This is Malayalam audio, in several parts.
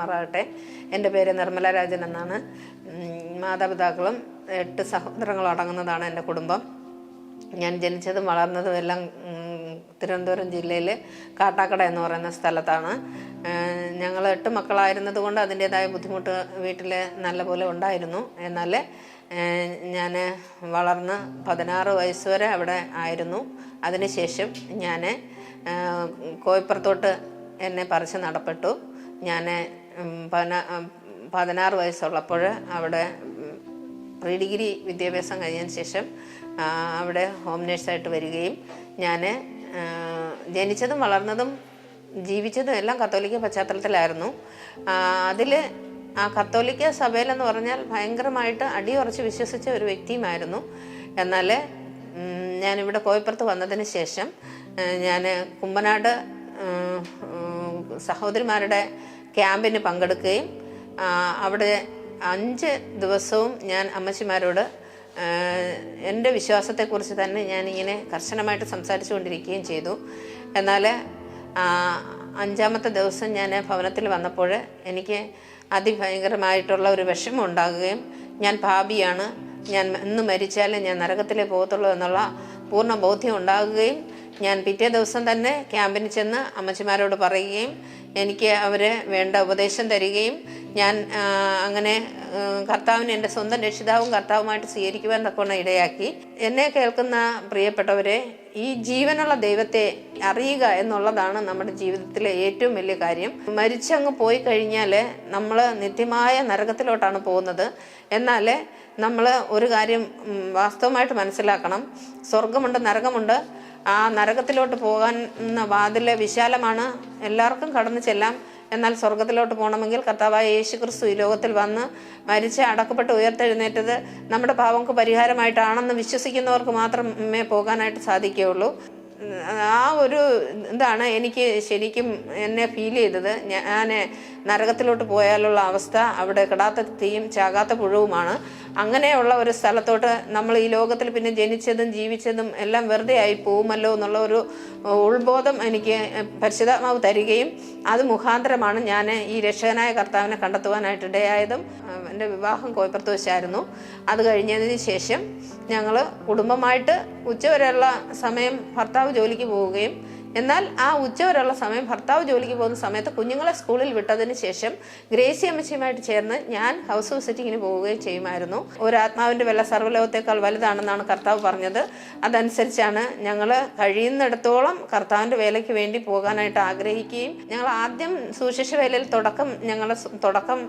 വാഴ്ത്തപ്പെടുമാറാകട്ടെ എന്റെ പേര് നിർമ്മല രാജൻ എന്നാണ്. മാതാപിതാക്കളും എട്ട് സഹോദരങ്ങളും അടങ്ങുന്നതാണ് എന്റെ കുടുംബം. ഞാൻ ജനിച്ചതും വളർന്നതും എല്ലാം തിരുവനന്തപുരം ജില്ലയിൽ കാട്ടാക്കട എന്ന് പറയുന്ന സ്ഥലത്താണ്. ഞങ്ങൾ എട്ട് മക്കളായിരുന്നത് കൊണ്ട് അതിന്റേതായ ബുദ്ധിമുട്ട് വീട്ടിൽ നല്ലപോലെ ഉണ്ടായിരുന്നു. എന്നാൽ ഞാൻ വളർന്ന് പതിനാറ് വയസ്സ് വരെ അവിടെ ആയിരുന്നു. അതിനുശേഷം ഞാൻ കോയപ്പുറത്തോട്ട് എന്നെ പറിച്ച് നടപ്പെട്ടു. ഞാൻ പതിനാറ് വയസ്സുള്ളപ്പോൾ അവിടെ പ്രീ ഡിഗ്രി വിദ്യാഭ്യാസം കഴിഞ്ഞതിന് ശേഷം അവിടെ ഹോം നേഴ്സായിട്ട് വരികയും ഞാൻ ജനിച്ചതും വളർന്നതും ജീവിച്ചതും എല്ലാം കത്തോലിക്ക പശ്ചാത്തലത്തിലായിരുന്നു. അതിൽ ആ കത്തോലിക്ക സഭയിലെന്ന് പറഞ്ഞാൽ ഭയങ്കരമായിട്ട് അടിയുറച്ച് വിശ്വസിച്ച ഒരു വ്യക്തിയുമായിരുന്നു. എന്നാൽ ഞാനിവിടെ കോയപ്പുറത്ത് വന്നതിന് ശേഷം ഞാൻ കുമ്പനാട് സഹോദരിമാരുടെ ക്യാമ്പിന് പങ്കെടുക്കുകയും അവിടെ അഞ്ച് ദിവസവും ഞാൻ അമ്മച്ചിമാരോട് എന്റെ വിശ്വാസത്തെക്കുറിച്ച് തന്നെ ഞാനിങ്ങനെ കർശനമായിട്ട് സംസാരിച്ചു കൊണ്ടിരിക്കുകയും ചെയ്തു. എന്നാൽ അഞ്ചാമത്തെ ദിവസം ഞാൻ ഭവനത്തിൽ വന്നപ്പോൾ എനിക്ക് അതിഭയങ്കരമായിട്ടുള്ള ഒരു വിഷമം ഉണ്ടാകുകയും ഞാൻ പാപിയാണ് ഞാൻ ഇന്ന് മരിച്ചാലേ ഞാൻ നരകത്തിലേ പോകത്തുള്ളൂ എന്നുള്ള പൂർണ ബോധ്യം ഉണ്ടാകുകയും ഞാൻ പിറ്റേ ദിവസം തന്നെ ക്യാമ്പിന് ചെന്ന് അമ്മച്ചിമാരോട് പറയുകയും എനിക്ക് അവർ വേണ്ട ഉപദേശം തരികയും ഞാൻ അങ്ങനെ കർത്താവിനെ എന്റെ സ്വന്തം രക്ഷിതാവും കർത്താവുമായിട്ട് സ്വീകരിക്കുവാൻ തക്കവണ്ണം ഇടയാക്കി. എന്നെ കേൾക്കുന്ന പ്രിയപ്പെട്ടവരെ ഈ ജീവനുള്ള ദൈവത്തെ അറിയുക എന്നുള്ളതാണ് നമ്മുടെ ജീവിതത്തിലെ ഏറ്റവും വലിയ കാര്യം. മരിച്ചങ്ങ് പോയി കഴിഞ്ഞാൽ നമ്മൾ നിത്യമായ നരകത്തിലോട്ടാണ് പോകുന്നത്. എന്നാൽ നമ്മൾ ഒരു കാര്യം വാസ്തവമായിട്ട് മനസ്സിലാക്കണം. സ്വർഗമുണ്ട് നരകമുണ്ട്. ആ നരകത്തിലോട്ട് പോകാൻ വാതിൽ വിശാലമാണ്. എല്ലാവർക്കും കടന്നു ചെല്ലാം. എന്നാൽ സ്വർഗത്തിലോട്ട് പോകണമെങ്കിൽ കർത്താവായ യേശു ക്രിസ്തു ഈ ലോകത്തിൽ വന്ന് മരിച്ച് അടക്കപ്പെട്ട് ഉയർത്തെഴുന്നേറ്റത് നമ്മുടെ പാവങ്ങൾക്ക് പരിഹാരമായിട്ടാണെന്ന് വിശ്വസിക്കുന്നവർക്ക് മാത്രമേ പോകാനായിട്ട് സാധിക്കുകയുള്ളൂ. ആ ഒരു ഇതാണ് എനിക്ക് ശരിക്കും എന്നെ ഫീൽ ചെയ്തത്. ഞാൻ നരകത്തിലോട്ട് പോയാലുള്ള അവസ്ഥ അവിടെ കിടാത്ത തീയും ചാകാത്ത പുഴവുമാണ്. അങ്ങനെയുള്ള ഒരു സ്ഥലത്തോട്ട് നമ്മൾ ഈ ലോകത്തിൽ പിന്നെ ജനിച്ചതും ജീവിച്ചതും എല്ലാം വെറുതെ ആയി പോകുമല്ലോ എന്നുള്ള ഒരു ഉൾബോധം എനിക്ക് പരിശുദ്ധാത്മാവ് തരികയും അത് മുഖാന്തരമാണ് ഞാൻ ഈ രക്ഷകനായ കർത്താവിനെ കണ്ടെത്തുവാനായിട്ട് ഇടയായതും എന്റെ വിവാഹം കോയപ്പുറത്ത് വെച്ചായിരുന്നു. അത് കഴിഞ്ഞതിന് ശേഷം ഞങ്ങൾ കുടുംബമായിട്ട് ഉച്ചവരെയുള്ള സമയം ഭർത്താവ് ജോലിക്ക് പോവുകയും എന്നാൽ ആ ഉച്ചവരെയുള്ള സമയം ഭർത്താവ് ജോലിക്ക് പോകുന്ന സമയത്ത് കുഞ്ഞുങ്ങളെ സ്കൂളിൽ വിട്ടതിന് ശേഷം ഗ്രേസി അമ്മച്ചിയുമായിട്ട് ചേർന്ന് ഞാൻ ഹൗസ് വിസിറ്റിങ്ങിന് പോവുകയും ചെയ്യുമായിരുന്നു. ഒരു ആത്മാവിന്റെ വില സർവലോകത്തേക്കാൾ വലുതാണെന്നാണ് കർത്താവ് പറഞ്ഞത്. അതനുസരിച്ചാണ് ഞങ്ങൾ കഴിയുന്നിടത്തോളം കർത്താവിന്റെ വേലയ്ക്ക് വേണ്ടി പോകാനായിട്ട് ആഗ്രഹിക്കുകയും ഞങ്ങൾ ആദ്യം സുശേഷ വേലയിൽ തുടക്കം ഞങ്ങൾ തുടക്കം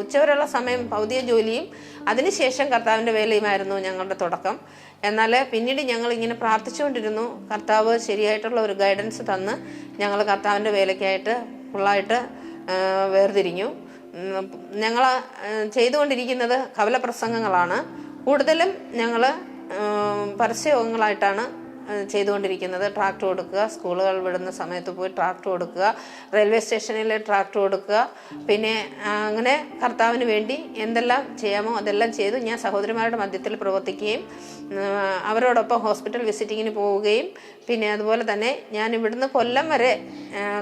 ഉച്ചവരെയുള്ള സമയം ഭൗതിക ജോലിയും അതിനുശേഷം കർത്താവിന്റെ വേലയുമായിരുന്നു ഞങ്ങളുടെ തുടക്കം. എന്നാൽ പിന്നീട് ഞങ്ങൾ ഇങ്ങനെ പ്രാർത്ഥിച്ചുകൊണ്ടിരുന്നു. കർത്താവ് ശരിയായിട്ടുള്ള ഒരു ഗൈഡൻസ് തന്ന് ഞങ്ങൾ കർത്താവിന്റെ വേലയ്ക്കായിട്ട് ഫുള്ളായിട്ട് വേർതിരിഞ്ഞു. ഞങ്ങൾ ചെയ്തുകൊണ്ടിരിക്കുന്നത് കവല പ്രസംഗങ്ങളാണ് കൂടുതലും ഞങ്ങൾ പരസ്യയോഗങ്ങളായിട്ടാണ് ചെയ്തുകൊണ്ടിരിക്കുന്നത്. ട്രാക്ടർ കൊടുക്കുക സ്കൂളുകൾ വിടുന്ന സമയത്ത് പോയി ട്രാക്ടർ കൊടുക്കുക റെയിൽവേ സ്റ്റേഷനിൽ ട്രാക്ടർ കൊടുക്കുക. പിന്നെ അങ്ങനെ കർത്താവിന് വേണ്ടി എന്തെല്ലാം ചെയ്യാമോ അതെല്ലാം ചെയ്തു ഞാൻ സഹോദരിമാരുടെ മധ്യത്തിൽ പ്രവർത്തിക്കുകയും അവരോടൊപ്പം ഹോസ്പിറ്റൽ വിസിറ്റിങ്ങിന് പോവുകയും പിന്നെ അതുപോലെ തന്നെ ഞാൻ ഇവിടുന്ന് കൊല്ലം വരെ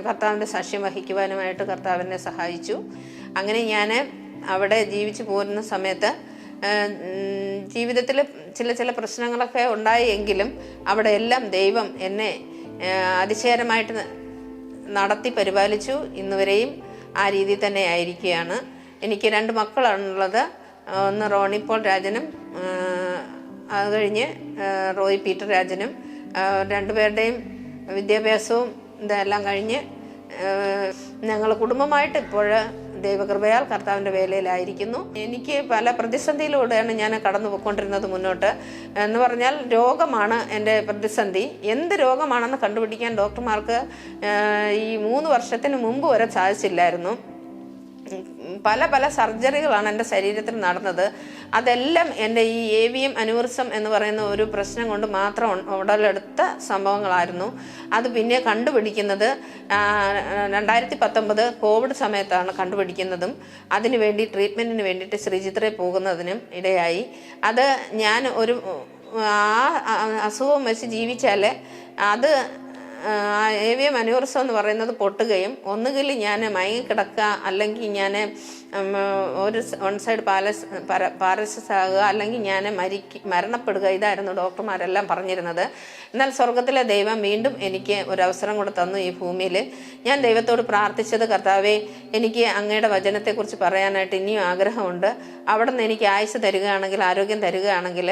കർത്താവിന്റെ സാക്ഷ്യം വഹിക്കുവാനുമായിട്ട് കർത്താവിനെ സഹായിച്ചു. അങ്ങനെ ഞാൻ അവിടെ ജീവിച്ചു പോരുന്ന സമയത്ത് ജീവിതത്തിൽ ചില ചില പ്രശ്നങ്ങളൊക്കെ ഉണ്ടായി എങ്കിലും അവിടെ എല്ലാം ദൈവം എന്നെ അതിശയരമായിട്ട് നടത്തി പരിപാലിച്ചു. ഇന്നുവരെയും ആ രീതിയിൽ തന്നെ ആയിരിക്കുകയാണ്. എനിക്ക് രണ്ട് മക്കളാണുള്ളത് ഒന്ന് റോണി പോൾ രാജനും അത് കഴിഞ്ഞ് റോയ് പീറ്റർ രാജനും. രണ്ടുപേരുടെയും വിദ്യാഭ്യാസവും ഇതെല്ലാം കഴിഞ്ഞ് ഞങ്ങൾ കുടുംബമായിട്ട് ഇപ്പോൾ ദൈവകൃപയാൽ കർത്താവിന്റെ വേലയിലായിരിക്കുന്നു. എനിക്ക് പല പ്രതിസന്ധിയിലൂടെയാണ് ഞാൻ കടന്നു പോയിക്കൊണ്ടിരുന്നത് മുന്നോട്ട്. എന്ന് പറഞ്ഞാൽ രോഗമാണ് എന്റെ പ്രതിസന്ധി. എന്ത് രോഗമാണെന്ന് കണ്ടുപിടിക്കാൻ ഡോക്ടർമാർക്ക് ഈ മൂന്ന് വർഷത്തിന് മുമ്പ് വരെ സാധിച്ചില്ലായിരുന്നു. പല പല സർജറികളാണ് എന്റെ ശരീരത്തിൽ നടന്നത്. അതെല്ലാം എന്റെ ഈ എ വി എം അനൂറിസം എന്ന് പറയുന്ന ഒരു പ്രശ്നം കൊണ്ട് മാത്രം ഉടലെടുത്ത സംഭവങ്ങളായിരുന്നു. അത് പിന്നെ കണ്ടുപിടിക്കുന്നത് രണ്ടായിരത്തി പത്തൊമ്പത് കോവിഡ് സമയത്താണ് കണ്ടുപിടിക്കുന്നതും. അതിനു വേണ്ടി ട്രീറ്റ്മെന്റിന് വേണ്ടിയിട്ട് ശ്രീചിത്രയിൽ പോകുന്നതിനും ഇടയായി. അത് ഞാൻ ഒരു ആ- അസുഖം വെച്ച് ജീവിച്ചാൽ അത് ഏവിയം അന്യൂറിസം എന്ന് പറയുന്നത് പൊട്ടുകയും ഒന്നുകിൽ ഞാൻ മയങ്ങി കിടക്കുക അല്ലെങ്കിൽ ഞാൻ ഒരു വൺ സൈഡ് പാലസ് പാരസിസ് ആകുക അല്ലെങ്കിൽ ഞാൻ മരിക്ക മരണപ്പെടുക ഇതായിരുന്നു ഡോക്ടർമാരെല്ലാം പറഞ്ഞിരുന്നത്. എന്നാൽ സ്വർഗത്തിലെ ദൈവം വീണ്ടും എനിക്ക് ഒരു അവസരം കൂടെ തന്നു ഈ ഭൂമിയിൽ. ഞാൻ ദൈവത്തോട് പ്രാർത്ഥിച്ചത് കർത്താവേ എനിക്ക് അങ്ങയുടെ വചനത്തെക്കുറിച്ച് പറയാനായിട്ട് ഇനിയും ആഗ്രഹമുണ്ട്. അവിടെ നിന്ന് എനിക്ക് ആയുസ് തരികയാണെങ്കിൽ ആരോഗ്യം തരികയാണെങ്കിൽ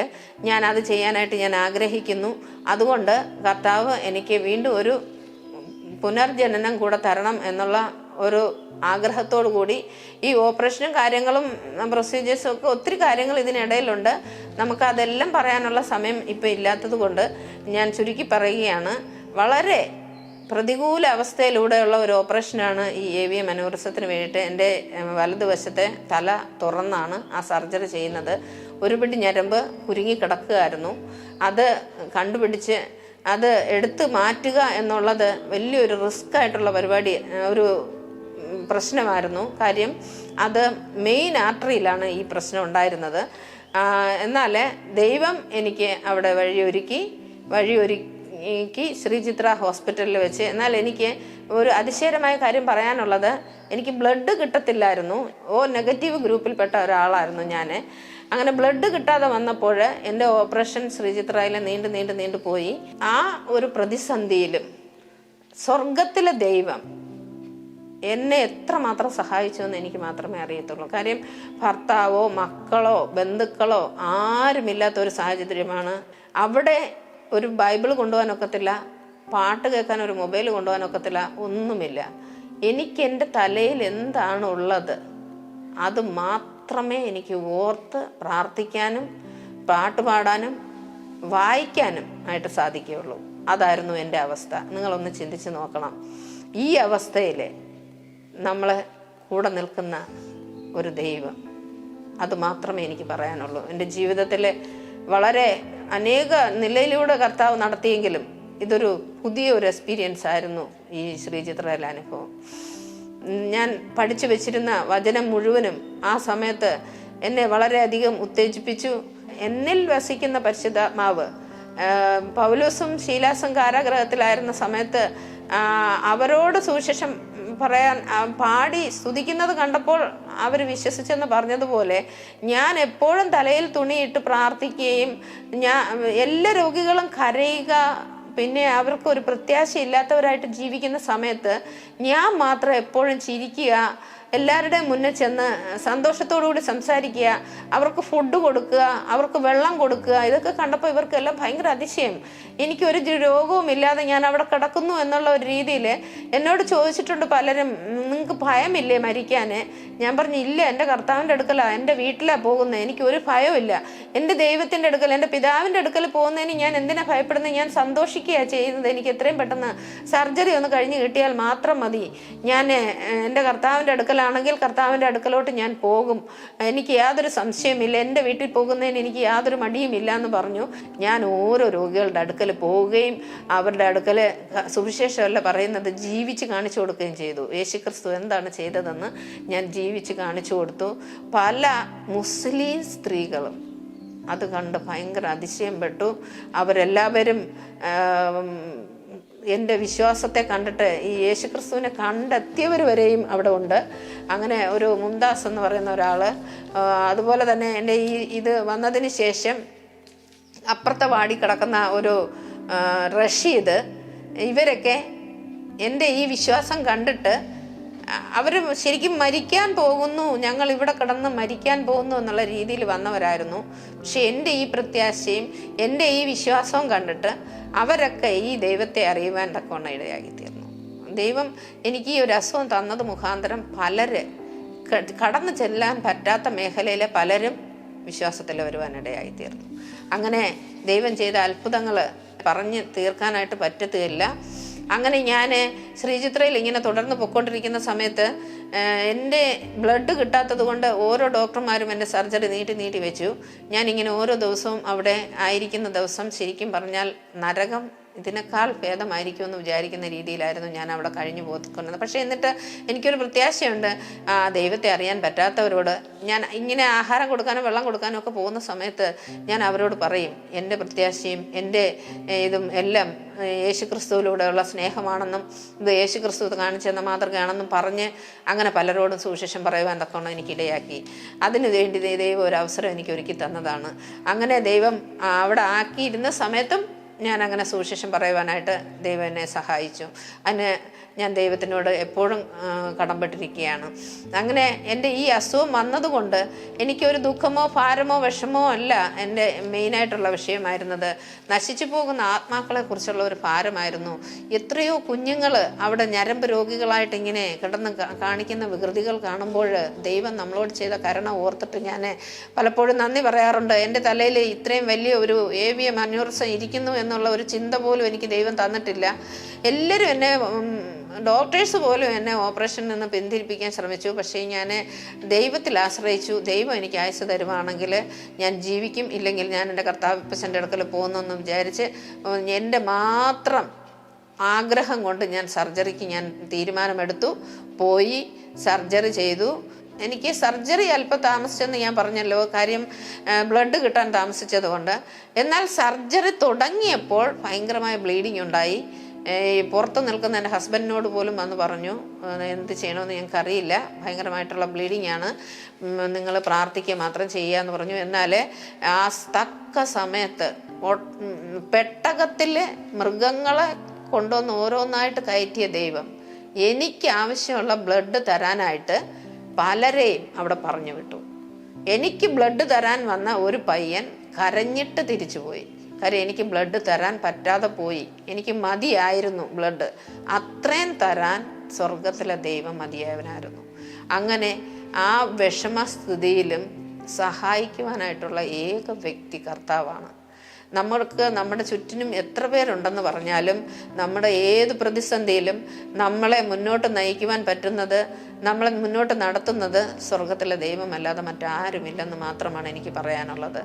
ഞാൻ അത് ചെയ്യാനായിട്ട് ഞാൻ ആഗ്രഹിക്കുന്നു. അതുകൊണ്ട് കർത്താവ് എനിക്ക് വീണ്ടും ഒരു പുനർജനനം കൂടെ തരണം എന്നുള്ള ഒരു ആഗ്രഹത്തോടു കൂടി ഈ ഓപ്പറേഷനും കാര്യങ്ങളും പ്രൊസീജിയേഴ്സും ഒക്കെ ഒത്തിരി കാര്യങ്ങൾ ഇതിനിടയിലുണ്ട്. നമുക്ക് അതെല്ലാം പറയാനുള്ള സമയം ഇപ്പം ഇല്ലാത്തത് കൊണ്ട് ഞാൻ ചുരുക്കി പറയുകയാണ്. വളരെ പ്രതികൂല അവസ്ഥയിലൂടെയുള്ള ഒരു ഓപ്പറേഷനാണ് ഈ എ വി എം അനൂറിസത്തിന് വേണ്ടിയിട്ട് എന്റെ വലതുവശത്തെ തല തുറന്നാണ് ആ സർജറി ചെയ്യുന്നത്. ഒരു പിടി ഞരമ്പ് കുരുങ്ങി കിടക്കുകയായിരുന്നു. അത് കണ്ടുപിടിച്ച് അത് എടുത്തു മാറ്റുക എന്നുള്ളത് വലിയൊരു റിസ്ക് ആയിട്ടുള്ള പരിപാടി ഒരു പ്രശ്നമായിരുന്നു. കാര്യം അത് മെയിൻ ആർട്ടറിയിലാണ് ഈ പ്രശ്നം ഉണ്ടായിരുന്നത്. എന്നാൽ ദൈവം എനിക്ക് അവിടെ വഴിയൊരുക്കി വഴിയൊരുക്കി ശ്രീചിത്ര ഹോസ്പിറ്റലിൽ വെച്ച് എന്നാൽ എനിക്ക് ഒരു അതിശയമായ കാര്യം പറയാനുള്ളത് എനിക്ക് ബ്ലഡ് കിട്ടത്തില്ലായിരുന്നു. ഓ നെഗറ്റീവ് ഗ്രൂപ്പിൽപ്പെട്ട ഒരാളായിരുന്നു ഞാൻ അങ്ങനെ ബ്ലഡ് കിട്ടാതെ വന്നപ്പോൾ എന്റെ ഓപ്പറേഷൻ ശ്രീചിത്രയിൽ നീണ്ടു നീണ്ടു നീണ്ടു പോയി. ആ ഒരു പ്രതിസന്ധിയിലും സ്വർഗത്തിലെ ദൈവം എന്നെ എത്രമാത്രം സഹായിച്ചു എന്ന് എനിക്ക് മാത്രമേ അറിയത്തുള്ളൂ. കാര്യം ഭർത്താവോ മക്കളോ ബന്ധുക്കളോ ആരുമില്ലാത്ത ഒരു സാഹചര്യമാണ്. അവിടെ ഒരു ബൈബിൾ കൊണ്ടുപോകാനൊക്കത്തില്ല പാട്ട് കേൾക്കാൻ ഒരു മൊബൈൽ കൊണ്ടുപോകാനൊക്കത്തില്ല ഒന്നുമില്ല. എനിക്ക് എന്റെ തലയിൽ എന്താണ് ഉള്ളത് അത് മാത്രമേ എനിക്ക് ഓർത്ത് പ്രാർത്ഥിക്കാനും പാട്ട് പാടാനും വായിക്കാനും ആയിട്ട് സാധിക്കുകയുള്ളൂ. അതായിരുന്നു എന്റെ അവസ്ഥ. നിങ്ങളൊന്ന് ചിന്തിച്ച് നോക്കണം. ഈ അവസ്ഥയിൽ നമ്മളെ കൂടെ നിൽക്കുന്ന ഒരു ദൈവം. അത് മാത്രമേ എനിക്ക് പറയാനുള്ളൂ. എന്റെ ജീവിതത്തിൽ വളരെ അനേക നിലയിലൂടെ കർത്താവ് നടത്തിയെങ്കിലും ഇതൊരു പുതിയ ഒരു എക്സ്പീരിയൻസ് ആയിരുന്നു ഈ ശ്രീചിത്രയിലെ അനുഭവം. ഞാൻ പഠിച്ചു വെച്ചിരുന്ന വചനം മുഴുവനും ആ സമയത്ത് എന്നെ വളരെയധികം ഉത്തേജിപ്പിച്ചു. എന്നിൽ വസിക്കുന്ന പരിശുദ്ധാത്മാവ് പൗലോസും ശീലാസും കാരാഗ്രഹത്തിലായിരുന്ന സമയത്ത് അവരോട് സുവിശേഷം പറയാൻ പാടി സ്തുതിക്കുന്നത് കണ്ടപ്പോൾ അവർ വിശ്വസിച്ചെന്ന് പറഞ്ഞതുപോലെ ഞാൻ എപ്പോഴും തലയിൽ തുണിയിട്ട് പ്രാർത്ഥിക്കുകയും ഞാൻ എല്ലാ രോഗികളും കരയുക പിന്നെ അവർക്ക് ഒരു പ്രത്യാശയില്ലാത്തവരായിട്ട് ജീവിക്കുന്ന സമയത്ത് ഞാൻ മാത്രം എപ്പോഴും ചിരിക്കുക എല്ലാവരുടെയും മുന്നിൽ ചെന്ന് സന്തോഷത്തോടുകൂടി സംസാരിക്കുക അവർക്ക് ഫുഡ് കൊടുക്കുക അവർക്ക് വെള്ളം കൊടുക്കുക ഇതൊക്കെ കണ്ടപ്പോൾ ഇവർക്കെല്ലാം ഭയങ്കര അതിശയം. എനിക്കൊരു രോഗവും ഇല്ലാതെ ഞാൻ അവിടെ കിടക്കുന്നു എന്നുള്ള ഒരു രീതിയിൽ എന്നോട് ചോദിച്ചിട്ടുണ്ട് പലരും നിങ്ങൾക്ക് ഭയമില്ലേ മരിക്കാൻ? ഞാൻ പറഞ്ഞു ഇല്ല എന്റെ കർത്താവിന്റെ അടുക്കലാണ് എന്റെ വീട്ടിലാണ് പോകുന്നത് എനിക്ക് ഒരു ഭയമില്ല എന്റെ ദൈവത്തിന്റെ അടുക്കൽ എന്റെ പിതാവിന്റെ അടുക്കൽ പോകുന്നതിന് ഞാൻ എന്തിനാ ഭയപ്പെടുന്നത്? ഞാൻ സന്തോഷിക്കുകയാണ് ചെയ്യുന്നത്. എനിക്ക് എത്രയും പെട്ടെന്ന് സർജറി ഒന്ന് കഴിഞ്ഞ് കിട്ടിയാൽ മാത്രം മതി. ഞാൻ എന്റെ കർത്താവിന്റെ അടുക്കലാണെങ്കിൽ കർത്താവിന്റെ അടുക്കലോട്ട് ഞാൻ പോകും. എനിക്ക് യാതൊരു സംശയമില്ല. എന്റെ വീട്ടിൽ പോകുന്നതിന് എനിക്ക് യാതൊരു മടിയുമില്ല എന്ന് പറഞ്ഞു. ഞാൻ ഓരോ രോഗികളുടെ അടുക്കൽ പോവുകയും അവരുടെ അടുക്കൽ സുവിശേഷമല്ല പറയുന്നത് ജീവിച്ച് കാണിച്ചു കൊടുക്കുകയും ചെയ്തു. യേശുക്രിസ്തു എന്താണ് ചെയ്തതെന്ന് ഞാൻ ജീവിച്ച് കാണിച്ചു കൊടുത്തു. പല മുസ്ലിം സ്ത്രീകളും അത് കണ്ട് ഭയങ്കര അതിശയം പെട്ടു. അവരെല്ലാവരും എന്റെ വിശ്വാസത്തെ കണ്ടിട്ട് ഈ യേശുക്രിസ്തുവിനെ കണ്ടെത്തിയവർ വരെയും അവിടെ ഉണ്ട്. അങ്ങനെ ഒരു മുംതാസ് എന്ന് പറയുന്ന ഒരാൾ അതുപോലെ തന്നെ എന്റെ ഈ ഇത് വന്നതിന് ശേഷം അപ്പുറത്തെ വാടി കിടക്കുന്ന ഒരു റഷീദ് ഇവരൊക്കെ എന്റെ ഈ വിശ്വാസം കണ്ടിട്ട് അവർ ശരിക്കും മരിക്കാൻ പോകുന്നു ഞങ്ങൾ ഇവിടെ കിടന്ന് മരിക്കാൻ പോകുന്നു എന്നുള്ള രീതിയിൽ വന്നവരായിരുന്നു. പക്ഷെ എന്റെ ഈ പ്രത്യാശയും എന്റെ ഈ വിശ്വാസവും കണ്ടിട്ട് അവരൊക്കെ ഈ ദൈവത്തെ അറിയുവാൻ തക്കവണ്ണം ഇടയാക്കി തീർന്നു ദൈവം എനിക്ക് ഈ ഒരു അസുഖം തന്നത് മുഖാന്തരം പലര് കടന്നു ചെല്ലാൻ പറ്റാത്ത മേഖലയിലെ പലരും വിശ്വാസത്തിൽ വരുവാനിടയായി തീർന്നു അങ്ങനെ ദൈവം ചെയ്ത അത്ഭുതങ്ങൾ പറഞ്ഞ് തീർക്കാനായിട്ട് പറ്റത്തില്ല. അങ്ങനെ ഞാൻ ശ്രീചിത്രയിൽ ഇങ്ങനെ തുടർന്ന് പൊയ്ക്കൊണ്ടിരിക്കുന്ന സമയത്ത് എന്റെ ബ്ലഡ് കിട്ടാത്തത് കൊണ്ട് ഓരോ ഡോക്ടർമാരും എന്റെ സർജറി നീട്ടി നീട്ടി വെച്ചു. ഞാനിങ്ങനെ ഓരോ ദിവസവും അവിടെ ആയിരിക്കുന്ന ദിവസം ശരിക്കും പറഞ്ഞാൽ നരകം ഇതിനേക്കാൾ ഭേദമായിരിക്കുമെന്ന് വിചാരിക്കുന്ന രീതിയിലായിരുന്നു ഞാൻ അവിടെ കഴിഞ്ഞു പോയിക്കൊണ്ടത് പക്ഷേ എന്നിട്ട് എനിക്കൊരു പ്രത്യാശയുണ്ട്. ആ, ദൈവത്തെ അറിയാൻ പറ്റാത്തവരോട് ഞാൻ ഇങ്ങനെ ആഹാരം കൊടുക്കാനും വെള്ളം കൊടുക്കാനും ഒക്കെ പോകുന്ന സമയത്ത് ഞാൻ അവരോട് പറയും എന്റെ പ്രത്യാശയും എന്റെ ഇതും എല്ലാം യേശു യേശുക്രിസ്തുവിലൂടെയുള്ള സ്നേഹമാണെന്നും ഇത് യേശുക്രിസ്തു കാണിച്ചെന്ന മാതൃകയാണെന്നും പറഞ്ഞ് അങ്ങനെ പലരോടും സുവിശേഷം പറയുവാൻ തക്കവണ്ണം എനിക്ക് ഇടയാക്കി അതിനു വേണ്ടി ദൈവം ഒരു അവസരം എനിക്ക് ഒരുക്കി തന്നതാണ്. അങ്ങനെ ദൈവം അവിടെ ആക്കിയിരുന്ന സമയത്തും ഞാൻ അങ്ങനെ സുവിശേഷം പറയുവാനായിട്ട് ദൈവം എന്നെ സഹായിച്ചു. അതിന് ഞാൻ ദൈവത്തിനോട് എപ്പോഴും കടമ്പെട്ടിരിക്കുകയാണ്. അങ്ങനെ എന്റെ ഈ അസുഖം വന്നതുകൊണ്ട് എനിക്കൊരു ദുഃഖമോ ഭാരമോ വിഷമോ അല്ല എന്റെ മെയിനായിട്ടുള്ള വിഷയമായിരുന്നത്. നശിച്ചു പോകുന്ന ആത്മാക്കളെക്കുറിച്ചുള്ള ഒരു ഭാരമായിരുന്നു. എത്രയോ കുഞ്ഞുങ്ങൾ അവിടെ ഞരമ്പ് രോഗികളായിട്ട് ഇങ്ങനെ കിടന്ന് കാണിക്കുന്ന വികൃതികൾ കാണുമ്പോൾ ദൈവം നമ്മളോട് ചെയ്ത കരുണ ഓർത്തിട്ട് ഞാൻ പലപ്പോഴും നന്ദി പറയാറുണ്ട്. എന്റെ തലയിൽ ഇത്രയും വലിയ ഒരു ഏവിയ മനോർസം ഇരിക്കുന്നു എന്നുള്ള ഒരു ചിന്ത പോലും എനിക്ക് ദൈവം തന്നിട്ടില്ല. എല്ലാവരും എന്നെ ഡോക്ടേഴ്സ് പോലും എന്നെ ഓപ്പറേഷനിൽ നിന്ന് പിന്തിരിപ്പിക്കാൻ ശ്രമിച്ചു. പക്ഷേ ഞാൻ ദൈവത്തിൽ ആശ്രയിച്ചു. ദൈവം എനിക്ക് ആയുസ് തരുവാണെങ്കിൽ ഞാൻ ജീവിക്കും. ഇല്ലെങ്കിൽ ഞാൻ എന്റെ കർത്താവിപ്പച്ചന്റെ അടുക്കൽ പോകുന്നെന്ന് വിചാരിച്ച് എന്റെ മാത്രം ആഗ്രഹം കൊണ്ട് ഞാൻ സർജറിക്ക് ഞാൻ തീരുമാനമെടുത്തു. പോയി സർജറി ചെയ്തു. എനിക്ക് സർജറി അല്പം താമസിച്ചെന്ന് ഞാൻ പറഞ്ഞല്ലോ. കാര്യം ബ്ലഡ് കിട്ടാൻ താമസിച്ചതുകൊണ്ട്. എന്നാൽ സർജറി തുടങ്ങിയപ്പോൾ ഭയങ്കരമായ ബ്ലീഡിങ് ഉണ്ടായി. പുറത്ത് നിൽക്കുന്ന എന്റെ ഹസ്ബൻഡിനോട് പോലും വന്ന് പറഞ്ഞു എന്ത് ചെയ്യണമെന്ന് ഞങ്ങൾക്ക് അറിയില്ല ഭയങ്കരമായിട്ടുള്ള ബ്ലീഡിങ് ആണ്. നിങ്ങൾ പ്രാർത്ഥിക്കുക മാത്രം ചെയ്യുക എന്ന് പറഞ്ഞു. എന്നാൽ ആ തക്ക സമയത്ത് പെട്ടകത്തിൽ മൃഗങ്ങളെ കൊണ്ടുവന്ന് ഓരോന്നായിട്ട് കയറ്റിയ ദൈവം എനിക്ക് ആവശ്യമുള്ള ബ്ലഡ് തരാനായിട്ട് പലരെയും അവിടെ പറഞ്ഞു വിട്ടു. എനിക്ക് ബ്ലഡ് തരാൻ വന്ന ഒരു പയ്യൻ കരഞ്ഞിട്ട് തിരിച്ചുപോയി കാര്യം എനിക്ക് ബ്ലഡ് തരാൻ പറ്റാതെ പോയി. എനിക്ക് മതിയായിരുന്നു ബ്ലഡ് അത്രയും തരാൻ സ്വർഗത്തിലെ ദൈവം മതിയായവനായിരുന്നു. അങ്ങനെ ആ വിഷമസ്ഥിതിയിലും സഹായിക്കുവാനായിട്ടുള്ള ഏക വ്യക്തി കർത്താവാണ്. നമ്മൾക്ക് നമ്മുടെ ചുറ്റിനും എത്ര പേരുണ്ടെന്ന് പറഞ്ഞാലും നമ്മുടെ ഏത് പ്രതിസന്ധിയിലും നമ്മളെ മുന്നോട്ട് നയിക്കുവാൻ പറ്റുന്നത് നമ്മളെ മുന്നോട്ട് നടത്തുന്നത് സ്വർഗത്തിലെ ദൈവമല്ലാതെ മറ്റാരുമില്ലെന്ന് മാത്രമാണ് എനിക്ക് പറയാനുള്ളത്.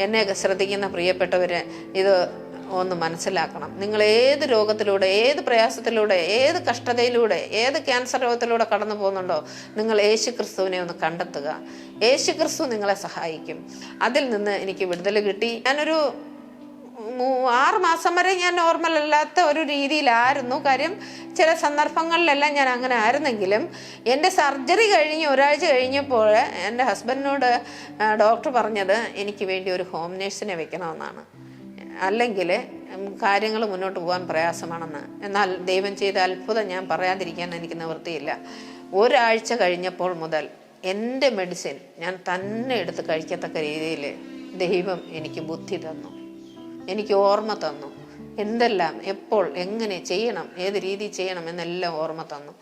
എന്നെ ശ്രദ്ധിക്കുന്ന പ്രിയപ്പെട്ടവരെ ഇത് ഒന്ന് മനസ്സിലാക്കണം. നിങ്ങൾ ഏത് രോഗത്തിലൂടെ ഏത് പ്രയാസത്തിലൂടെ ഏത് കഷ്ടതയിലൂടെ ഏത് ക്യാൻസർ രോഗത്തിലൂടെ കടന്നു പോകുന്നുണ്ടോ നിങ്ങൾ യേശു ക്രിസ്തുവിനെ ഒന്ന് കണ്ടെത്തുക. യേശു ക്രിസ്തു നിങ്ങളെ സഹായിക്കും. അതിൽ നിന്ന് എനിക്ക് വിടുതൽ കിട്ടി. ഞാനൊരു ആറ് മാസം വരെ ഞാൻ നോർമൽ അല്ലാത്ത ഒരു രീതിയിലായിരുന്നു. കാര്യം ചില സന്ദർഭങ്ങളിലെല്ലാം ഞാൻ അങ്ങനെ ആയിരുന്നെങ്കിലും എന്റെ സർജറി കഴിഞ്ഞ് ഒരാഴ്ച കഴിഞ്ഞപ്പോൾ എന്റെ ഹസ്ബൻഡിനോട് ഡോക്ടർ പറഞ്ഞത് എനിക്ക് വേണ്ടി ഒരു ഹോം നേഴ്സിനെ വെക്കണമെന്നാണ്. അല്ലെങ്കിൽ കാര്യങ്ങൾ മുന്നോട്ട് പോകാൻ പ്രയാസമാണെന്ന്. എന്നാൽ ദൈവം ചെയ്ത അത്ഭുതം ഞാൻ പറയാതിരിക്കാൻ എനിക്ക് നിവൃത്തിയില്ല. ഒരാഴ്ച കഴിഞ്ഞപ്പോൾ മുതൽ എന്റെ മെഡിസിൻ ഞാൻ തന്നെ എടുത്ത് കഴിക്കത്തക്ക രീതിയിൽ ദൈവം എനിക്ക് ബുദ്ധി തന്നു. എനിക്ക് ഓർമ്മ തന്നു. എന്തെല്ലാം എപ്പോൾ എങ്ങനെ ചെയ്യണം ഏത് രീതി ചെയ്യണം എന്നെല്ലാം ഓർമ്മ തന്നു.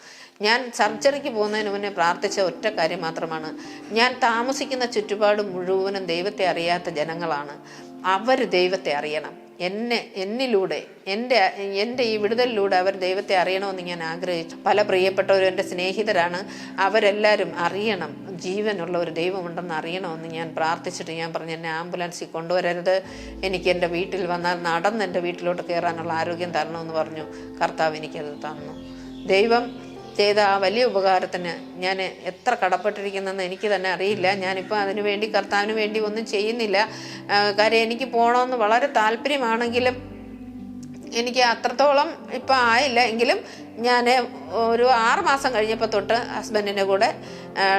ഞാൻ സർജറിക്ക് പോകുന്നതിന് മുന്നേ പ്രാർത്ഥിച്ച ഒറ്റ കാര്യം മാത്രമാണ്. ഞാൻ താമസിക്കുന്ന ചുറ്റുപാട് മുഴുവനും ദൈവത്തെ അറിയാത്ത ജനങ്ങളാണ്. അവർ ദൈവത്തെ അറിയണം. എന്നെ എന്നിലൂടെ എന്റെ എന്റെ ഈ വിടുതലിലൂടെ അവർ ദൈവത്തെ അറിയണമെന്ന് ഞാൻ ആഗ്രഹിച്ചു. പല പ്രിയപ്പെട്ടവരും എന്റെ സ്നേഹിതരാണ്. അവരെല്ലാവരും അറിയണം. ജീവനുള്ള ഒരു ദൈവമുണ്ടെന്ന് അറിയണമെന്ന് ഞാൻ പ്രാർത്ഥിച്ചിട്ട് ഞാൻ പറഞ്ഞു എന്നെ ആംബുലൻസിൽ കൊണ്ടുവരരുത്. എനിക്ക് എന്റെ വീട്ടിൽ വന്നാൽ നടന്ന് എന്റെ വീട്ടിലോട്ട് കയറാനുള്ള ആരോഗ്യം തരണമെന്ന് പറഞ്ഞു. കർത്താവ് എനിക്കത് തന്നു. ദൈവം ചെയ്ത ആ വലിയ ഉപകാരത്തിന് ഞാൻ എത്ര കടപ്പെട്ടിരിക്കുന്നെന്ന് എനിക്ക് തന്നെ അറിയില്ല. ഞാനിപ്പോൾ അതിനു വേണ്ടി കർത്താവിന് വേണ്ടി ഒന്നും ചെയ്യുന്നില്ല. കാര്യം എനിക്ക് പോകണമെന്ന് വളരെ താല്പര്യമാണെങ്കിലും എനിക്ക് അത്രത്തോളം ഇപ്പം ആയില്ല. എങ്കിലും ഞാൻ ഒരു ആറ് മാസം കഴിഞ്ഞപ്പോൾ തൊട്ട് ഹസ്ബൻഡിന്റെ കൂടെ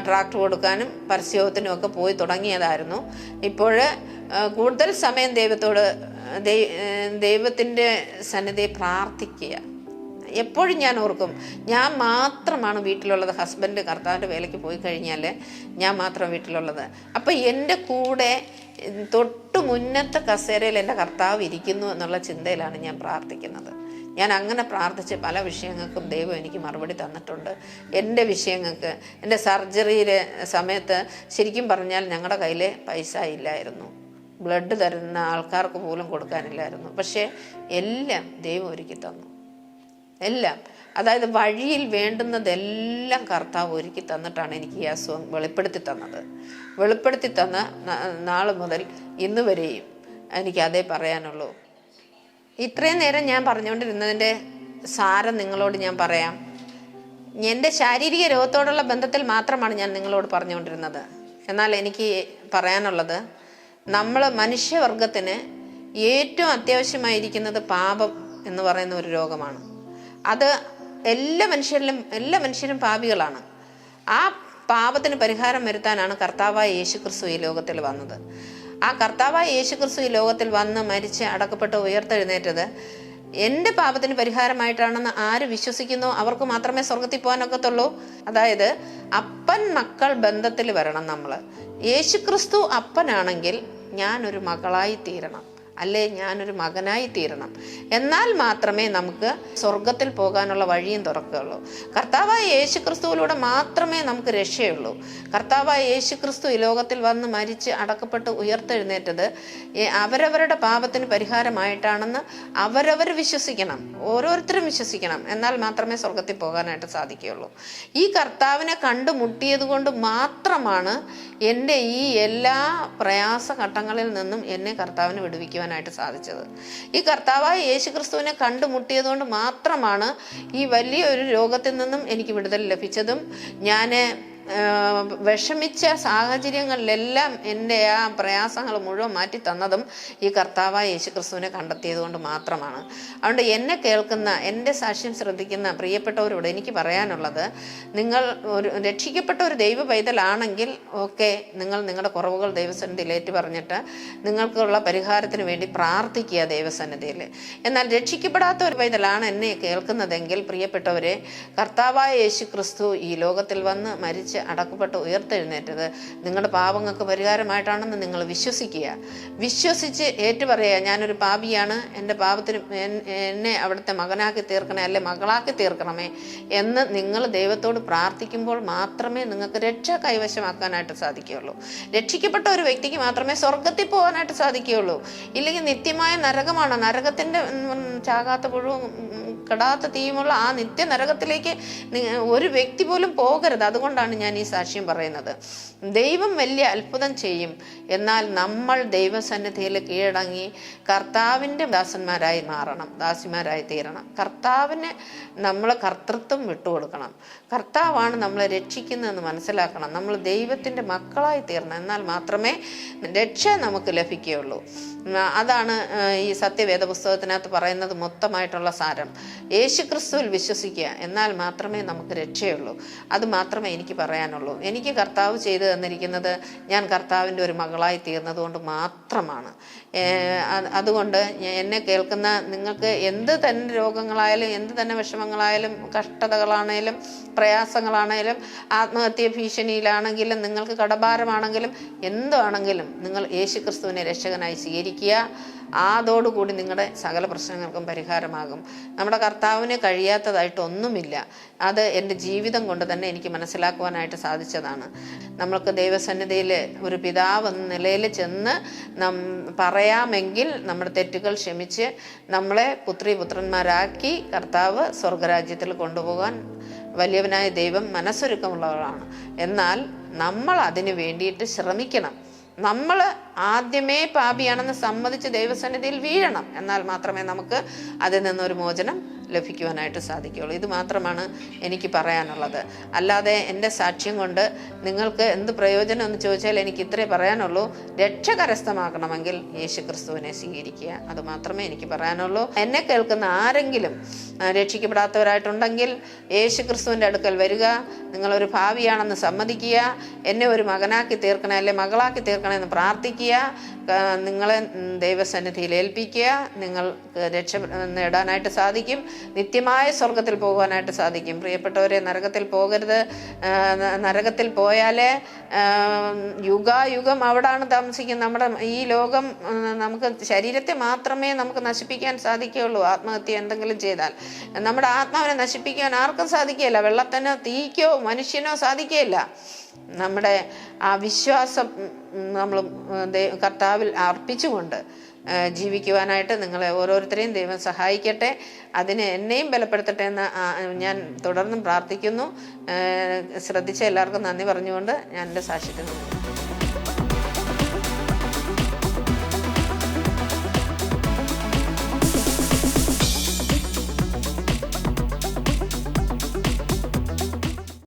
ട്രാക്ടർ കൊടുക്കാനും പരസ്യത്തിനും ഒക്കെ പോയി തുടങ്ങിയതായിരുന്നു. ഇപ്പോൾ കൂടുതൽ സമയം ദൈവത്തോട് ദൈവത്തിന്റെ സന്നിധി പ്രാർത്ഥിക്കുക. എപ്പോഴും ഞാൻ ഓർക്കും ഞാൻ മാത്രമാണ് വീട്ടിലുള്ളത്. ഹസ്ബൻഡ് കർത്താവിന്റെ വേലയ്ക്ക് പോയി കഴിഞ്ഞാൽ ഞാൻ മാത്രം വീട്ടിലുള്ളത്. അപ്പോൾ എന്റെ കൂടെ ഉം, തൊട്ട് മുന്നത്തെ കസേരയിൽ എന്റെ കർത്താവ് ഇരിക്കുന്നു എന്നുള്ള ചിന്തയിലാണ് ഞാൻ പ്രാർത്ഥിക്കുന്നത്. ഞാൻ അങ്ങനെ പ്രാർത്ഥിച്ച് പല വിഷയങ്ങൾക്കും ദൈവം എനിക്ക് മറുപടി തന്നിട്ടുണ്ട്. എന്റെ വിഷയങ്ങൾക്ക് എന്റെ സർജറിയിലെ സമയത്ത് ശരിക്കും പറഞ്ഞാൽ ഞങ്ങളുടെ കയ്യിൽ പൈസ ഇല്ലായിരുന്നു. ബ്ലഡ് തരുന്ന ആൾക്കാർക്ക് പോലും കൊടുക്കാനില്ലായിരുന്നു. പക്ഷേ എല്ലാം ദൈവം ഒരുക്കി തന്നു. എല്ലാം. അതായത് വഴിയിൽ വേണ്ടുന്നതെല്ലാം കർത്താവ് ഒരുക്കി തന്നിട്ടാണ് എനിക്ക് ഈ അസുഖം വെളിപ്പെടുത്തി തന്നത്. വെളിപ്പെടുത്തി തന്ന നാൾ മുതൽ ഇന്ന് വരെയും എനിക്ക് അതേ പറയാനുള്ളൂ. ഇത്രയും നേരം ഞാൻ പറഞ്ഞുകൊണ്ടിരുന്നതിന്റെ സാരം നിങ്ങളോട് ഞാൻ പറയാം. എന്റെ ശാരീരിക രോഗത്തോടുള്ള ബന്ധത്തിൽ മാത്രമാണ് ഞാൻ നിങ്ങളോട് പറഞ്ഞുകൊണ്ടിരുന്നത്. എന്നാൽ എനിക്ക് പറയാനുള്ളത് നമ്മൾ മനുഷ്യവർഗത്തിന് ഏറ്റവും അത്യാവശ്യമായിരിക്കുന്നത് പാപം എന്ന് പറയുന്ന ഒരു രോഗമാണ്. അത് എല്ലാ മനുഷ്യരിലും എല്ലാ മനുഷ്യരും പാപികളാണ്. ആ പാപത്തിന് പരിഹാരം വരുത്താനാണ് കർത്താവായ യേശു ക്രിസ്തു ഈ ലോകത്തിൽ വന്നത്. ആ കർത്താവായ യേശു ക്രിസ്തു ഈ ലോകത്തിൽ വന്ന് മരിച്ച് അടക്കപ്പെട്ട് ഉയർത്തെഴുന്നേറ്റത് എന്റെ പാപത്തിന് പരിഹാരമായിട്ടാണെന്ന് ആര് വിശ്വസിക്കുന്നോ? അവർക്ക് മാത്രമേ സ്വർഗത്തിൽ പോകാനൊക്കത്തുള്ളൂ അതായത് അപ്പൻ മക്കൾ ബന്ധത്തിൽ വരണം നമ്മൾ യേശു ക്രിസ്തു അപ്പനാണെങ്കിൽ ഞാനൊരു മകളായി തീരണം. അല്ലേ ഞാനൊരു മകനായി തീരണം. എന്നാൽ മാത്രമേ നമുക്ക് സ്വർഗത്തിൽ പോകാനുള്ള വഴിയും തുറക്കുകയുള്ളൂ. കർത്താവായ യേശു ക്രിസ്തുവിലൂടെ മാത്രമേ നമുക്ക് രക്ഷയുള്ളൂ. കർത്താവായ യേശു ക്രിസ്തു ഈ ലോകത്തിൽ വന്ന് മരിച്ച് അടക്കപ്പെട്ട് ഉയർത്തെഴുന്നേറ്റത് അവരവരുടെ പാപത്തിന് പരിഹാരമായിട്ടാണെന്ന് അവരവർ വിശ്വസിക്കണം. ഓരോരുത്തരും വിശ്വസിക്കണം. എന്നാൽ മാത്രമേ സ്വർഗത്തിൽ പോകാനായിട്ട് സാധിക്കുകയുള്ളൂ. ഈ കർത്താവിനെ കണ്ടുമുട്ടിയത് കൊണ്ട് മാത്രമാണ് എന്റെ ഈ എല്ലാ പ്രയാസ ഘട്ടങ്ങളിൽ നിന്നും എന്നെ കർത്താവിന് വിടുവിക്കുവാനായിട്ട് സാധിച്ചത്. ഈ കർത്താവായ യേശു ക്രിസ്തുവിനെ കണ്ടുമുട്ടിയതുകൊണ്ട് മാത്രമാണ് ഈ വലിയൊരു രോഗത്തിൽ നിന്നും എനിക്ക് വിടുതൽ ലഭിച്ചതും. ഞാൻ വിഷമിച്ച സാഹചര്യങ്ങളിലെല്ലാം എന്റെ ആ പ്രയാസങ്ങൾ മുഴുവൻ മാറ്റി തന്നതും ഈ കർത്താവായ യേശു ക്രിസ്തുവിനെ കണ്ടെത്തിയത് കൊണ്ട് മാത്രമാണ്. അതുകൊണ്ട് എന്നെ കേൾക്കുന്ന എന്റെ സാക്ഷ്യം ശ്രദ്ധിക്കുന്ന പ്രിയപ്പെട്ടവരോട് എനിക്ക് പറയാനുള്ളത് നിങ്ങൾ ഒരു രക്ഷിക്കപ്പെട്ട ഒരു ദൈവ പൈതലാണെങ്കിൽ ഓക്കെ നിങ്ങൾ നിങ്ങളുടെ കുറവുകൾ ദൈവസന്നിധിയിൽ ഏറ്റു പറഞ്ഞിട്ട് നിങ്ങൾക്കുള്ള പരിഹാരത്തിന് വേണ്ടി പ്രാർത്ഥിക്കുക ദൈവസന്നിധിയിൽ. എന്നാൽ രക്ഷിക്കപ്പെടാത്ത ഒരു പൈതലാണ് എന്നെ കേൾക്കുന്നതെങ്കിൽ പ്രിയപ്പെട്ടവരെ കർത്താവായ യേശു ക്രിസ്തു ഈ ലോകത്തിൽ വന്ന് മരിച്ച് അടക്കപ്പെട്ട് ഉയർത്തെഴുന്നേറ്റത്. നിങ്ങളുടെ പാപങ്ങൾക്ക് പരിഹാരമായിട്ടാണെന്ന് നിങ്ങൾ വിശ്വസിക്കുക. വിശ്വസിച്ച് ഏറ്റുപറയുക ഞാനൊരു പാപിയാണ് എന്റെ പാപത്തിന് എന്നെ അവിടുത്തെ മകനാക്കി തീർക്കണേ അല്ലെ മകളാക്കി തീർക്കണമേ എന്ന് നിങ്ങൾ ദൈവത്തോട് പ്രാർത്ഥിക്കുമ്പോൾ മാത്രമേ നിങ്ങൾക്ക് രക്ഷ കൈവശമാക്കാനായിട്ട് സാധിക്കുകയുള്ളൂ. രക്ഷിക്കപ്പെട്ട ഒരു വ്യക്തിക്ക് മാത്രമേ സ്വർഗത്തിൽ പോകാനായിട്ട് സാധിക്കുകയുള്ളൂ. ഇല്ലെങ്കിൽ നിത്യമായ നരകമാണ്? നരകത്തിന്റെ ചാകാത്ത പുഴുവും കെടാത്ത തീയുമുള്ള ആ നിത്യ നരകത്തിലേക്ക് ഒരു വ്യക്തി പോലും പോകരുത്. അതുകൊണ്ടാണ് ഞാൻ ഈ സാക്ഷ്യം പറയുന്നത്. ദൈവം വലിയ അത്ഭുതം ചെയ്യും. എന്നാൽ നമ്മൾ ദൈവസന്നിധിയിൽ കീഴടങ്ങി കർത്താവിന്റെ ദാസന്മാരായി മാറണം ദാസിമാരായി തീരണം. കർത്താവിന് നമ്മൾ കർത്തൃത്വം വിട്ടുകൊടുക്കണം. കർത്താവാണ് നമ്മളെ രക്ഷിക്കുന്നതെന്ന് മനസ്സിലാക്കണം. നമ്മൾ ദൈവത്തിന്റെ മക്കളായി തീരണം. എന്നാൽ മാത്രമേ രക്ഷ നമുക്ക് ലഭിക്കുകയുള്ളൂ. അതാണ് ഈ സത്യവേദ പുസ്തകത്തിനകത്ത് പറയുന്നത് മൊത്തമായിട്ടുള്ള സാരം. യേശു ക്രിസ്തുവിൽ വിശ്വസിക്കുക എന്നാൽ മാത്രമേ നമുക്ക് രക്ഷയുള്ളൂ. അത് മാത്രമേ എനിക്ക് പറയാനുള്ളൂ. എനിക്ക് കർത്താവ് ചെയ്തു തന്നിരിക്കുന്നത് ഞാൻ കർത്താവിന്റെ ഒരു മകളായി തീർന്നതുകൊണ്ട് മാത്രമാണ്. അതുകൊണ്ട് എന്നെ കേൾക്കുന്ന നിങ്ങൾക്ക് എന്ത് തന്നെ രോഗങ്ങളായാലും എന്ത് തന്നെ വിഷമങ്ങളായാലും കഷ്ടതകളാണേലും പ്രയാസങ്ങളാണേലും ആത്മഹത്യ ഭീഷണിയിലാണെങ്കിലും നിങ്ങൾക്ക് കടഭാരമാണെങ്കിലും എന്താണെങ്കിലും നിങ്ങൾ യേശു ക്രിസ്തുവിനെ രക്ഷകനായി സ്വീകരിക്കുക അതോടുകൂടി നിങ്ങളുടെ സകല പ്രശ്നങ്ങൾക്കും പരിഹാരമാകും. നമ്മുടെ കർത്താവിന് കഴിയാത്തതായിട്ട് ഒന്നുമില്ല അത് എന്റെ ജീവിതം കൊണ്ട് തന്നെ എനിക്ക് മനസ്സിലാക്കുവാനായിട്ട് സാധിച്ചതാണ്. നമ്മൾക്ക് ദൈവസന്നിധിയിൽ ഒരു പിതാവ് എന്ന നിലയിൽ ചെന്ന് നം പറയാമെങ്കിൽ നമ്മുടെ തെറ്റുകൾ ക്ഷമിച്ച് നമ്മളെ പുത്രി പുത്രന്മാരാക്കി കർത്താവ് സ്വർഗരാജ്യത്തിൽ കൊണ്ടുപോകാൻ വലിയവനായ ദൈവം മനസ്സൊരുക്കമുള്ളവരാണ് എന്നാൽ നമ്മൾ അതിനു വേണ്ടിയിട്ട് ശ്രമിക്കണം. നമ്മൾ ആദ്യമേ പാപിയാണെന്ന് സമ്മതിച്ച് ദൈവസന്നിധിയിൽ വീഴണം. എന്നാൽ മാത്രമേ നമുക്ക് അതിൽ നിന്നൊരു മോചനം ലഭിക്കുവാനായിട്ട് സാധിക്കുകയുള്ളൂ. ഇത് മാത്രമാണ് എനിക്ക് പറയാനുള്ളത്. അല്ലാതെ എന്റെ സാക്ഷ്യം കൊണ്ട് നിങ്ങൾക്ക് എന്ത് പ്രയോജനം എന്ന് ചോദിച്ചാൽ എനിക്ക് ഇത്രേ പറയാനുള്ളൂ. രക്ഷ കരസ്ഥമാക്കണമെങ്കിൽ യേശു ക്രിസ്തുവിനെ സ്വീകരിക്കുക. അത് മാത്രമേ എനിക്ക് പറയാനുള്ളൂ. എന്നെ കേൾക്കുന്ന ആരെങ്കിലും രക്ഷിക്കപ്പെടാത്തവരായിട്ടുണ്ടെങ്കിൽ യേശു ക്രിസ്തുവിന്റെ അടുക്കൽ വരിക. നിങ്ങളൊരു ഭാവിയാണെന്ന് സമ്മതിക്കുക. എന്നെ ഒരു മകനാക്കി തീർക്കണേ അല്ലെ മകളാക്കി തീർക്കണേ എന്ന് പ്രാർത്ഥിക്കുക. നിങ്ങളെ ദൈവസന്നിധിയിൽ ഏൽപ്പിക്കുക. നിങ്ങൾക്ക് രക്ഷ നേടാനായിട്ട് സാധിക്കും. നിത്യമായ സ്വർഗത്തിൽ പോകുവാനായിട്ട് സാധിക്കും. പ്രിയപ്പെട്ടവരെ നരകത്തിൽ പോകരുത്. നരകത്തിൽ പോയാലേ യുഗായുഗം അവിടാണ് താമസിക്കുന്നത്. നമ്മുടെ ഈ ലോകം നമുക്ക് ശരീരത്തെ മാത്രമേ നമുക്ക് നശിപ്പിക്കാൻ സാധിക്കുകയുള്ളൂ. ആത്മഹത്യ എന്തെങ്കിലും ചെയ്താൽ. നമ്മുടെ ആത്മാവിനെ നശിപ്പിക്കാൻ ആർക്കും സാധിക്കുകയില്ല. വെള്ളത്തിനോ തീക്കോ മനുഷ്യനോ സാധിക്കുകയില്ല. നമ്മുടെ ആ വിശ്വാസം നമ്മൾ കർത്താവിൽ അർപ്പിച്ചുകൊണ്ട് ജീവിക്കുവാനായിട്ട് നിങ്ങളെ ഓരോരുത്തരെയും ദൈവം സഹായിക്കട്ടെ. അതിനെ എന്നെയും ബലപ്പെടുത്തട്ടെ എന്ന് ഞാൻ തുടർന്നും പ്രാർത്ഥിക്കുന്നു. ശ്രദ്ധിച്ച എല്ലാവർക്കും നന്ദി പറഞ്ഞുകൊണ്ട് ഞാൻ എന്റെ സാക്ഷ്യത്തിൽ നിന്നു